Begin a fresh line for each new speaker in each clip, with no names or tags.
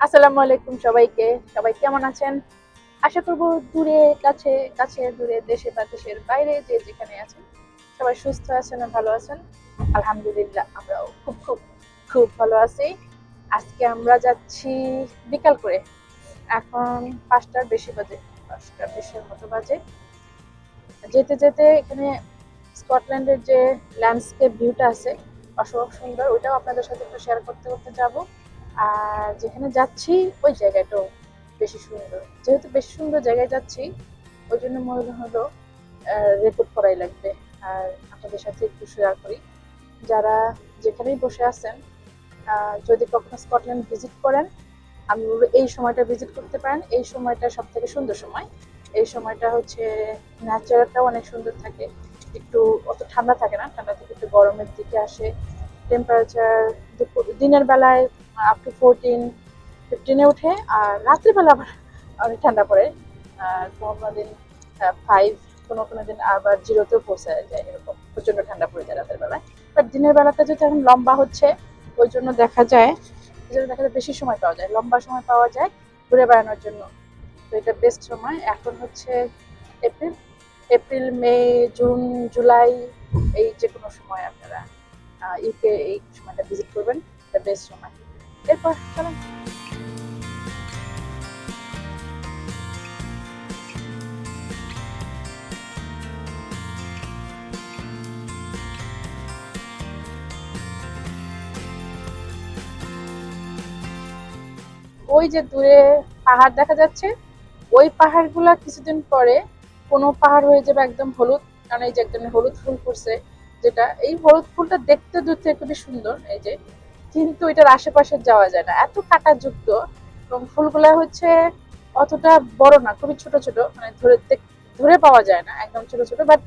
আসসালামু আলাইকুম সবাইকে। সবাই কেমন আছেন? আশা করব দূরে, কাছে কাছে, দূরে, দেশে বা দেশের বাইরে যে যেখানে আছেন, সবাই সুস্থ আছেন ভালো আছেন। আলহামদুলিল্লাহ, আমরাও খুব খুব খুব ভালো আছি। আজকে আমরা যাচ্ছি বিকাল করে। এখন পাঁচটার বেশি বাজে, পাঁচটার বেশির মতো বাজে। যেতে যেতে এখানে স্কটল্যান্ডের যে ল্যান্ডস্কেপ ভিউটা আছে, অসম্ভব সুন্দর, ওইটাও আপনাদের সাথে একটু শেয়ার করতে করতে যাব। আর যেখানে যাচ্ছি, ওই জায়গাটাও বেশি সুন্দর। যেহেতু বেশি সুন্দর জায়গায় যাচ্ছি, ওই জন্য মনে হলো রেকর্ড করাই লাগবে। আর আপনাদের সাথে একটু শেয়ার করি। যারা যেখানেই বসে আছেন যদি কখনো স্কটল্যান্ড ভিজিট করেন, আমি বলব এই সময়টা ভিজিট করতে পারেন। এই সময়টা সব থেকে সুন্দর সময়। এই সময়টা হচ্ছে ন্যাচারালটাও অনেক সুন্দর থাকে। একটু অত ঠান্ডা থাকে না। ঠান্ডা থেকে একটু গরমের দিকে আসে। টেম্পারেচার দিনের বেলায় আপ টু ফোরটিন ফিফটিনে উঠে, আর রাত্রিবেলা আবার অনেক ঠান্ডা পড়ে। আর কোনো দিন ফাইভ কোনো কোনো দিন আবার জিরোতেও পৌঁছে যায় এরকম। প্রচণ্ড ঠান্ডা পড়ে যায় রাতের বেলায়। বাট দিনের বেলাটা যেহেতু এখন লম্বা হচ্ছে, ওই জন্য দেখা যায় ওই জন্য দেখা যায় বেশি সময় পাওয়া যায়, লম্বা সময় পাওয়া যায় ঘুরে বেড়ানোর জন্য। তো এটা বেস্ট সময়। এখন হচ্ছে April April May June July এই যে কোনো সময় আপনারা ইউকে এই সময়টা ভিজিট করবেন, এটা বেস্ট সময়। এরপর চলেন ওই যে দূরে পাহাড় দেখা যাচ্ছে, ওই পাহাড়গুলা কিছুদিন পরে কোনো পাহাড় হয়ে যাবে একদম হলুদ, কারণ এই যে একদম হলুদ ফুল ফুটছে যেটা, এই হলুদ ফুলটা দেখতে দূর থেকে খুবই সুন্দর, এই যে কিন্তু এটার আশেপাশে যাওয়া যায় না। এত কাঁটাযুক্ত এবং ফুলগুলা হচ্ছে অতটা বড় না, খুবই ছোট ছোট মানে ধরে ধরে পাওয়া যায় না, একদম ছোট ছোট বাট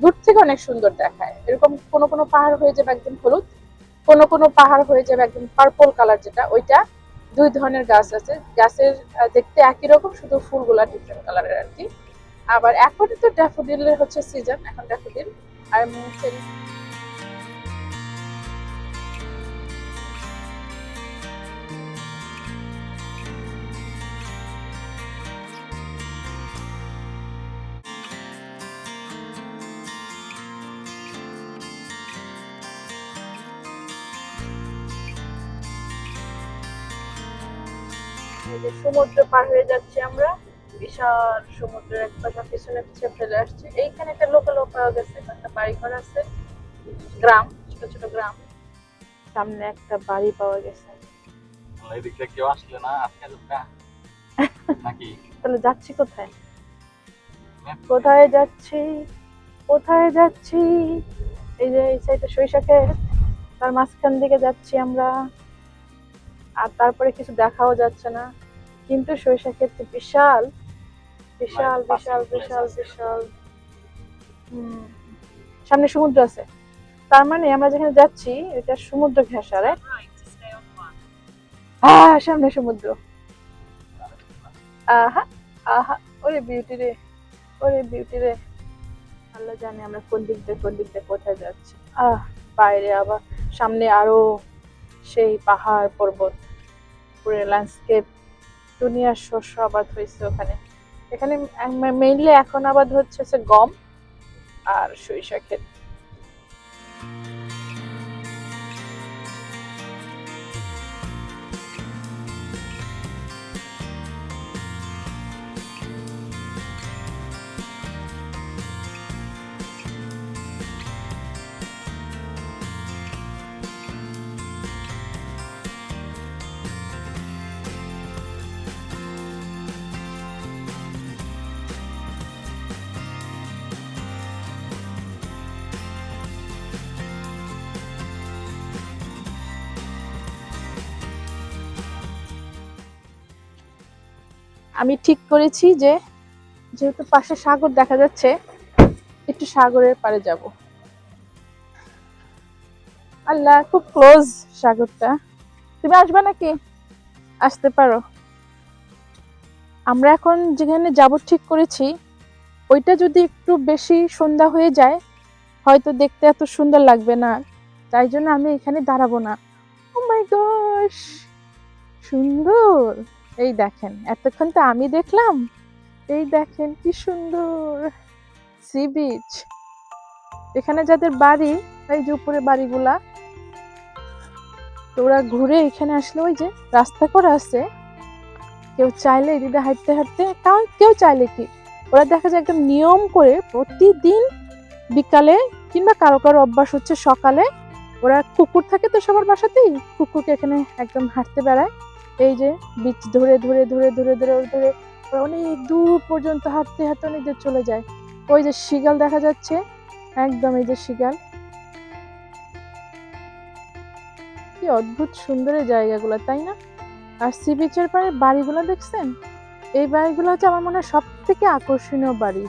দূর থেকে অনেক সুন্দর দেখায়। এরকম কোনো কোনো পাহাড় হয়ে যাবে একদম হলুদ, কোনো কোনো পাহাড় হয়ে যাবে একদম পার্পল কালার যেটা, ওইটা দুই ধরনের গাছ আছে। গাছের দেখতে একই রকম, শুধু ফুলগুলা ডিফারেন্ট কালারের আর কি। আবার এখন তো ড্যাফোডিলের হচ্ছে সিজন এখন ড্যাফোডিল আর এই যে সমুদ্র পার হয়ে যাচ্ছি আমরা বিশাল সমুদ্রের এক পাশে পিছনে পিছিয়ে ফেলে আসছে। এইখানে একটা লোকাল পাওয়া গেছে একটা বাড়ি ঘর আছে গ্রাম ছোট ছোট গ্রাম। সামনে একটা বাড়ি পাওয়া গেছে।
এদিকে কেউ আসলে না আজকে নাকি?
তাহলে যাচ্ছি কোথায়? কোথায় যাচ্ছি? কোথায় যাচ্ছি? এই যে এই সাইডে সরিষাকে তার মাঝখান দিকে যাচ্ছি আমরা। আর তারপরে কিছু দেখাও যাচ্ছে না। কিন্তু সরিষা ক্ষেত্রে বিশাল বিশাল বিশাল বিশাল বিশাল। সামনে সমুদ্র আছে। তার মানে আমরা যেখানে যাচ্ছি এটা সমুদ্র ঘেঁষা রাইট হ্যাঁ সামনে সমুদ্র। আহা আহা ওরে বিউটি রে ওরে বিউটি রে। আল্লাহ জানে আমরা কোন দিক দিয়ে কোন দিক দিয়ে কোথায় যাচ্ছি। আহ বাইরে আবার সামনে আরও সেই পাহাড় পর্বত পুরো ল্যান্ডস্কেপ দুনিয়ার শস্য আবাদ হয়েছে ওখানে। এখানে মেইনলি এখন আবাদ হচ্ছে গম আর সরিষা ক্ষেত। আমি ঠিক করেছি যে, যেহেতু পাশে সাগর দেখা যাচ্ছে, একটু সাগরের পাড়ে যাব। আল্লাহ, খুব ক্লোজ সাগরটা। তুমি আসবে নাকি? আসতে পারো। আমরা এখন যেখানে যাব ঠিক করেছি, ওইটা যদি একটু বেশি সন্ধ্যা হয়ে যায়, হয়তো দেখতে এত সুন্দর লাগবে না। তাই জন্য আমি এখানে দাঁড়াবো না। ও মাই গশ সুন্দর! এই দেখেন, এতক্ষণ তো আমি দেখলাম। এই দেখেন কি সুন্দর সি বিচ। এখানে যাদের বাড়ি, এই যে উপরে বাড়িগুলা, তো ওরা ঘুরে এখানে আসলে ওই যে রাস্তা করে আছে। কেউ চাইলে এদিকে হাঁটতে হাঁটতে তাও কেউ চাইলে কি, ওরা দেখা যায় একদম নিয়ম করে প্রতিদিন বিকালে কিংবা কারও কারও অভ্যাস হচ্ছে সকালে, ওরা কুকুর থাকে তো সবার বাসাতেই, কুকুরকে এখানে একদম হাঁটতে বেড়ায়। এই যে বীজ ধরে ধরে ধরে ধরে ধরে ধরে অনেক দূর পর্যন্ত হাঁটতে হাঁটতে অনেক দূর চলে যায়। ওই যে শিগাল দেখা যাচ্ছে, একদম এই যে শিগাল। কি অদ্ভুত সুন্দর জায়গাগুলো, তাই না? আর সি বিচের পারে বাড়িগুলো দেখছেন? এই বাড়িগুলো হচ্ছে আমার মনে হয় সব থেকে আকর্ষণীয় বাড়ি।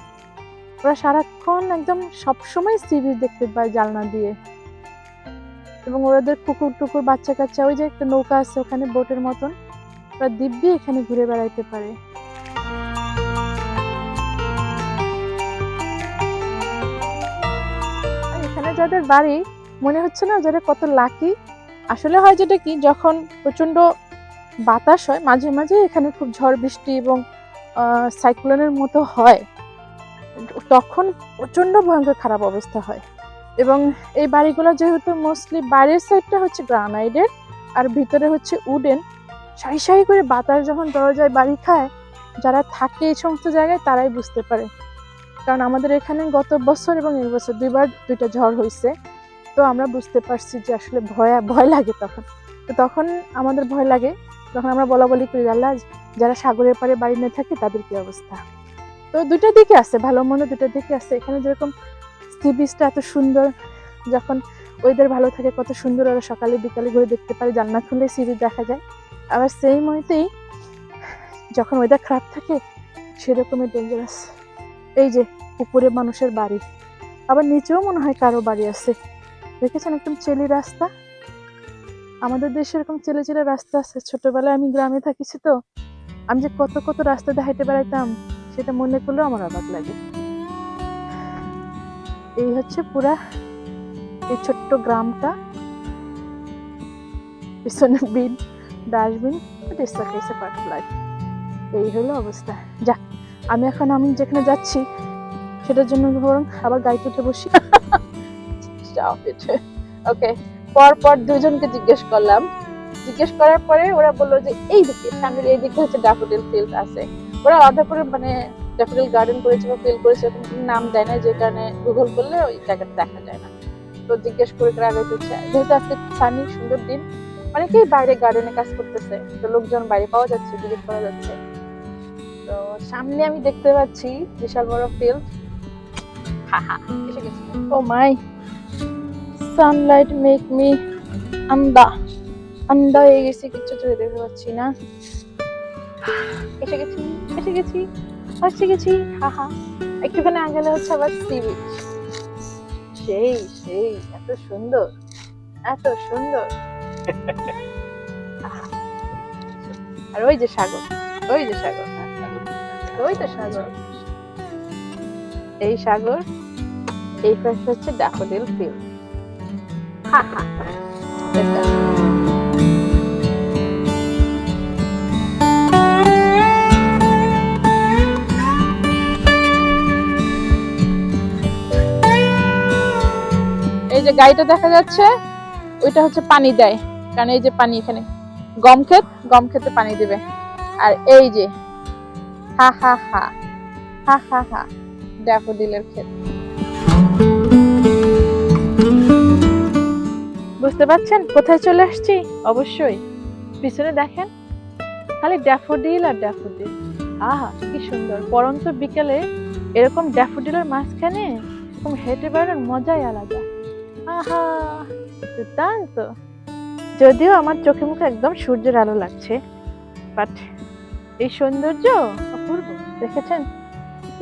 ওরা সারাক্ষণ একদম সবসময় সি বিচ দেখতে পায় জালনা দিয়ে। এবং ওদের কুকুর টুকুর বাচ্চা কাচ্চা ওই যে একটা নৌকা আছে ওখানে বোটের মতন, ওরা দিব্যি এখানে ঘুরে বেড়াইতে পারে। এখানে যাদের বাড়ি, মনে হচ্ছে না যারা কত লাকি, আসলে হয় যেটা কি, যখন প্রচণ্ড বাতাস হয়, মাঝে মাঝে এখানে খুব ঝড় বৃষ্টি এবং সাইক্লোনের মতো হয়, তখন প্রচণ্ড ভয়ঙ্কর খারাপ অবস্থা হয়। এবং এই বাড়িগুলো যেহেতু মোস্টলি বাইরের সাইডটা হচ্ছে গ্রানাইডের আর ভিতরে হচ্ছে উডেন সারি সারি করে বাতাস যখন দরজায় বাড়ি খায়, যারা থাকে এই সমস্ত জায়গায় তারাই বুঝতে পারে। কারণ আমাদের এখানে গত বছর এবং এই বছর দুইবার দুইটা ঝড় হয়েছে তো আমরা বুঝতে পারছি যে আসলে ভয় ভয় লাগে তখন। তো তখন আমাদের ভয় লাগে, তখন আমরা বলা বলি করি, আল্লাহ, যারা সাগরের পাড়ে বাড়ি নিয়ে থাকে তাদের কি অবস্থা? তো দুটো দিকে আছে, ভালো মন্দ দুটো দিকে আছে। এখানে যেরকম সি বিচটা এত সুন্দর, যখন ওয়েদার ভালো থাকে কত সুন্দর ওরা সকালে বিকালে ঘুরে দেখতে পারে, জান্নাত খুললে সি বিচ দেখা যায়। আবার সেই মতেই যখন ওয়েদার খারাপ থাকে, সেরকমই ডেঞ্জারাস এই যে উপরে মানুষের বাড়ি, আবার নিচেও মনে হয় কারও বাড়ি আছে। দেখেছেন একদম চেলি রাস্তা? আমাদের দেশে এরকম চেলে চেলে রাস্তা আছে। ছোটবেলায় আমি গ্রামে থাকিছি তো, আমি যে কত কত রাস্তা হাইটে বেড়াইতাম, সেটা মনে করলেও আমার অবাক লাগে। এই হচ্ছে পুরা এই ছোট্ট গ্রামটা। পিছনে বিন, ডাস্টবিন এই হলো অবস্থা। যাক, আমি এখন আমি যেখানে যাচ্ছি, সেটার জন্য বরং আবার গাড়িতে উঠে বসি। ওকে পর পর দুজনকে জিজ্ঞেস করলাম। জিজ্ঞেস করার পরে ওরা বলল যে এই দিকে সামনের এই দিকে হচ্ছে ড্যাফোডিল ফিল্ড আছে। ওরা আধা করে মানে ড্যাফোডিল গার্ডেন করেছে বা ফিল করেছে এরকম নাম দেয় না, যে কারণে গুগল করলে ওই জায়গাটা দেখা যায় না। তো জিজ্ঞেস করে করে আগে হচ্ছে যেহেতু আজকে সানি সুন্দর দিন, অনেকেই বাইরে গার্ডেনে কাজ করতেছে, তো লোকজন বাইরে পাওয়া যাচ্ছে ভিজিট করা যাচ্ছে। তো সামনে আমি দেখতে পাচ্ছি বিশাল বড় ফিল্ড এসে oh my sunlight make me আন্দা আন্দা হয়ে গেছি চোখে দেখতে পাচ্ছি না। এসে গেছি এসে গেছি। এসে গেছি হা হা একটুখানি আগে হচ্ছে আবার সি বিচ সেই সেই, এত সুন্দর এত সুন্দর। আর ওই যে সাগর, ওই যে সাগর ওই তো সাগর। এই সাগর, এই পাশে হচ্ছে ড্যাফোডিল ফিল্ড হা হা। যে গাড়িটা দেখা যাচ্ছে, ওইটা হচ্ছে পানি দেয়। কারণ এই যে পানি এখানে, গম ক্ষেত, গম খেতে পানি দিবে। আর এই যে, হা হা হা হা হা হা, ড্যাফোডিলের ক্ষেত। বুঝতে পারছেন? কোথায় চলে আসছি? অবশ্যই। পিছনে দেখেন, খালি ড্যাফোডিল আর ড্যাফোডিল। আহা, কি সুন্দর। পরন্ত বিকেলে এরকম ড্যাফোডিলের মাঝখানে এরকম হেঁটে বেড়ানোর মজাই আলাদা। আহা, দুর্দান্ত। যদিও আমার চোখে মুখে একদম সূর্যের আলো লাগছে বাট এই সৌন্দর্য অপূর্ব, দেখেছেন?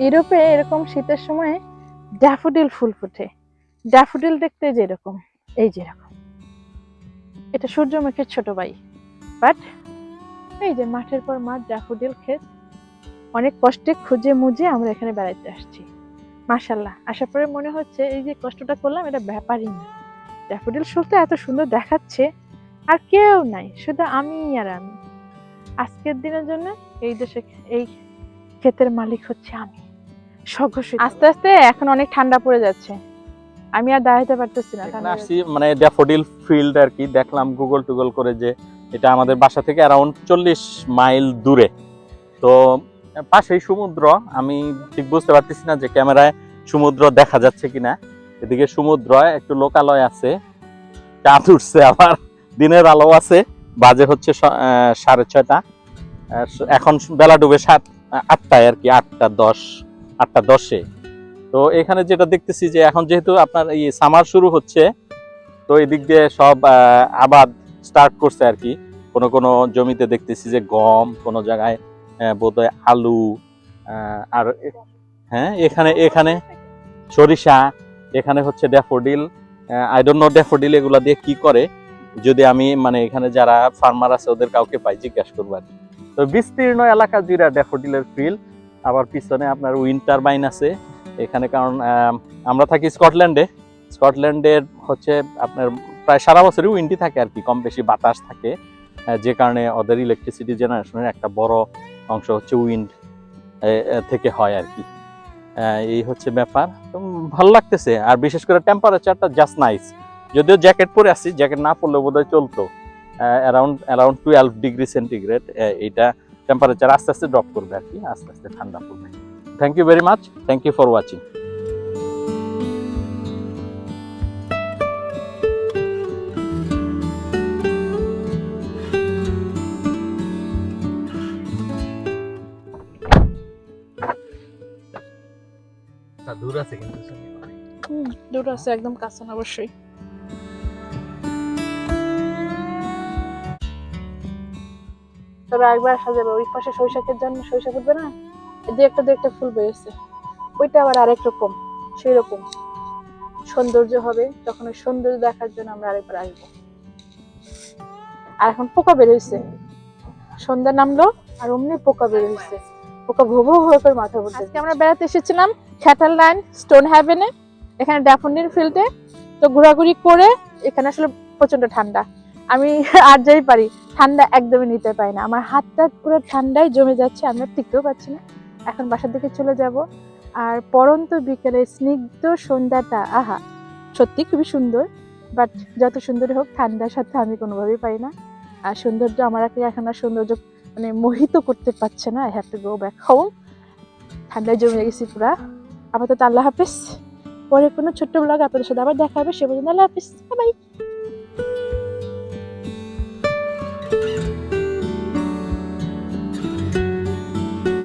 ইউরোপে এরকম শীতের সময় ড্যাফোডিল ফুল ফুটে। ড্যাফোডিল দেখতে যেরকম, এই যেরকম। এটা সূর্যমুখীর ছোট ভাই বাট এই যে মাঠের পর মাঠ, ড্যাফোডিল ক্ষেত, অনেক কষ্টে খুঁজে মুজে আমরা এখানে বেড়াইতে আসছি। মাশাল্লাহ আসার পরে মনে হচ্ছে এই যে কষ্টটা করলাম এটা ব্যাপারই না। ড্যাফোডিল ফুলটা এত সুন্দর দেখাচ্ছে আর কেউ নাই শুধু আমি আর আমি। আজকের দিনের জন্য এই দেশে এই ক্ষেতের মালিক হচ্ছে আমি। স্বঘোষিত আস্তে আস্তে এখন অনেক ঠান্ডা পড়ে যাচ্ছে। আমি আর দাঁড়াতে পারতেছি না
আসছি মানে ড্যাফোডিল ফিল্ড আর কি দেখলাম গুগল টুগল করে যে এটা আমাদের বাসা থেকে অ্যারাউন্ড চল্লিশ মাইল দূরে। তো পাশেই সমুদ্র, আমি ঠিক বুঝতে পারতেছি না যে ক্যামেরায় সমুদ্র দেখা যাচ্ছে কিনা। এদিকে সমুদ্র, একটু লোকালয় আছে, চাঁদ উঠছে আবার, দিনের আলো আছে, বাজে হচ্ছে সাড়ে ছয়টা। এখন বেলা ডুবে সাত, আটটায় আর কি, আটটা দশ, আটটা দশে। তো এখানে যেটা দেখতেছি যে এখন যেহেতু আপনার এই সামার শুরু হচ্ছে, তো এই দিক দিয়ে সব আবাদ স্টার্ট করছে আর কি। কোনো কোনো জমিতে দেখতেছি যে গম, কোনো জায়গায় বোধহয় আলু আর হ্যাঁ এখানে এখানে সরিষা, এখানে হচ্ছে daffodil I don't know daffodil এগুলা দিয়ে কি করে, যদি আমি মানে এখানে যারা ফার্মার আছে, ওদের কাউকে পাই, জিজ্ঞাসা করব আর তো বিস্তীর্ণ এলাকা জুড়ে ড্যাফোডিলের ফিল্ড আবার পিছনে আপনার উইন্টার বাইন আছে। এখানে কারণ আমরা থাকি স্কটল্যান্ডে। স্কটল্যান্ডের হচ্ছে আপনার প্রায় সারা বছরই উইন্ডি থাকে আর কি, কম বেশি বাতাস থাকে। যে কারণে ওদের ইলেকট্রিসিটি জেনারেশনের একটা বড় অংশ হচ্ছে উইন্ড থেকে হয় আর কি। এই হচ্ছে ব্যাপার। ভালো লাগতেছে। আর বিশেষ করে টেম্পারেচারটা জাস্ট নাইস যদিও জ্যাকেট পরে আসছি জ্যাকেট না পরলে বোধহয় চলতো। Around around twelve degree centigrade এইটা টেম্পারেচার আস্তে আস্তে ড্রপ করবে আর কি। আস্তে আস্তে ঠান্ডা পড়বে। Thank you very much thank you for watching দূর আছে কিন্তু
হুম, দূর আছে একদম কাছে না অবশ্যই। তবে একবার আসা যাবে ওই পাশে জন্য সরিষা ফুটবে না? দু একটা দু একটা ফুল বেরোচ্ছে ওইটা আবার আরেক রকম সেই রকম। সৌন্দর্য হবে তখন ওই সৌন্দর্য দেখার জন্য আমরা আরেকবার আসব। আর এখন পোকা বেরোইছে। সন্ধ্যা নামলো আর অমনি পোকা বেরোইছে। পোকা ভো করে মাথা পড়ছে আজকে আমরা বেড়াতে এসেছিলাম খ্যাটাল লাইন স্টোন হ্যাভেনে এখানে ড্যাফোডিল ফিল্ডে তো ঘোরাঘুরি করে এখানে আসলে প্রচণ্ড ঠান্ডা। আমি আর যাই পারি, ঠান্ডা একদমই নিতে পারি না। আমার হাতটা পুরো ঠান্ডায় জমে যাচ্ছে, আমি টিকতেও পারছি না। এখন বাসার দিকে চলে যাব। আর পরন্ত বিকেলে স্নিগ্ধ সন্ধ্যাটা, আহা, সত্যি খুবই সুন্দর। বাট যত সুন্দরই হোক, ঠান্ডার সাথে আমি কোনোভাবেই পারি না। আর সৌন্দর্য আমার এখন আর সৌন্দর্য মানে মোহিত করতে পারছে না। I have to go back home ঠান্ডায় জমে গেছি পুরা। আপাতত আল্লাহ হাফিজ। পরে কোনো ছোট্ট ব্লগ আপনাদের সাথে আবার দেখা হবে, সে পর্যন্ত আল্লাহ হাফিজ। বাই